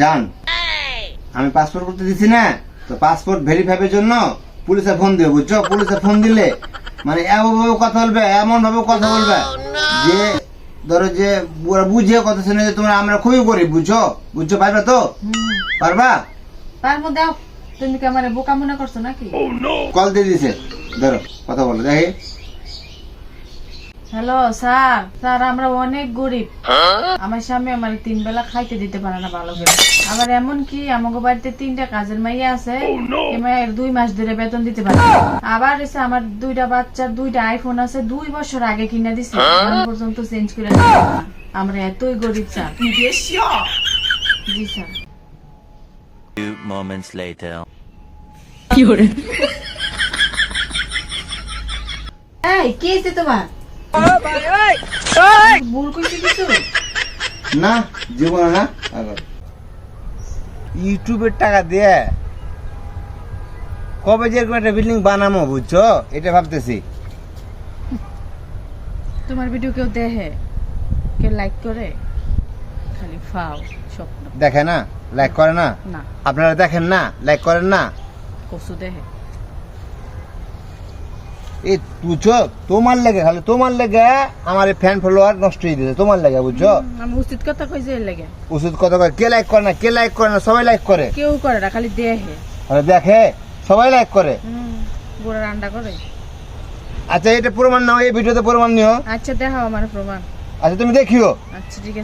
যান। আমি পাসপোর্ট করতে দিছি না। তো পাসপোর্ট ভেরিফাইয়ের জন্য পুলিশে ফোন দিবে বুঝছ? পুলিশে ফোন দিলে মানে এমন ভাবে কথা বলবে এমন ভাবে কথা বলবে যে ধরো যে ওরা বুঝে কথা শুনে যে তোমরা আমরা খুবই গরিব বুঝছ? বুঝছ পারবে তো? পারবা? পারব দাও। তুমি কি আমার বোকা মনে করছ নাকি? কল দিয়ে দিছে। ধরো কথা বলো দেখি। Hello sir. স্যার আমরা অনেক গরিব। আমার স্বামী আমার তিন বেলা খাইতে দিতে পারে না ভালো করে। আবার এমন কি আমাকে বাড়িতে তিনটা কাজের মাইয়া আছে। মায়ের দুই মাস ধরে বেতন দিতে পারে আবার এসে আমার দুইটা বাচ্চার দুইটা আইফোন আছে দুই বছর আগে কিনে দিছে। পর্যন্ত চেঞ্জ করে। আমরা এতই গরিব স্যার। জি স্যার। Few moments later. এই কি হয়েছে তোমার? ভুল করছি কিছু না জীবনে না ইউটিউবের টাকা দিয়ে কবে যে একটা বিল্ডিং বানামো বুঝছ? এটা ভাবতেছি। তোমার ভিডিও কেউ দেখে? কেউ লাইক করে? খালি ফাও স্বপ্ন। দেখে না? লাইক করে না? না। আপনারা দেখেন না? লাইক করেন না? কসু দেখে। এই বুঝছ? তোমার লেগে খালি তোমার লেগে আমার এই ফ্যান ফলোয়ার নষ্ট হয়ে দিয়েছে তোমার লেগে বুঝছ? আমি উচিত কথা কইছে এর লাগে। ওষুধ কত করে কে লাইক করে না কে লাইক করে না সবাই লাইক করে। কেউ করে না খালি দেখে। আরে দেখে সবাই লাইক করে। বুড়া রান্না করে। আচ্ছা এটা প্রমাণ নাও এই ভিডিওতে প্রমাণ নিও। আচ্ছা দেখাও আমার প্রমাণ। আচ্ছা তুমি দেখিও। আচ্ছা ঠিক আছে।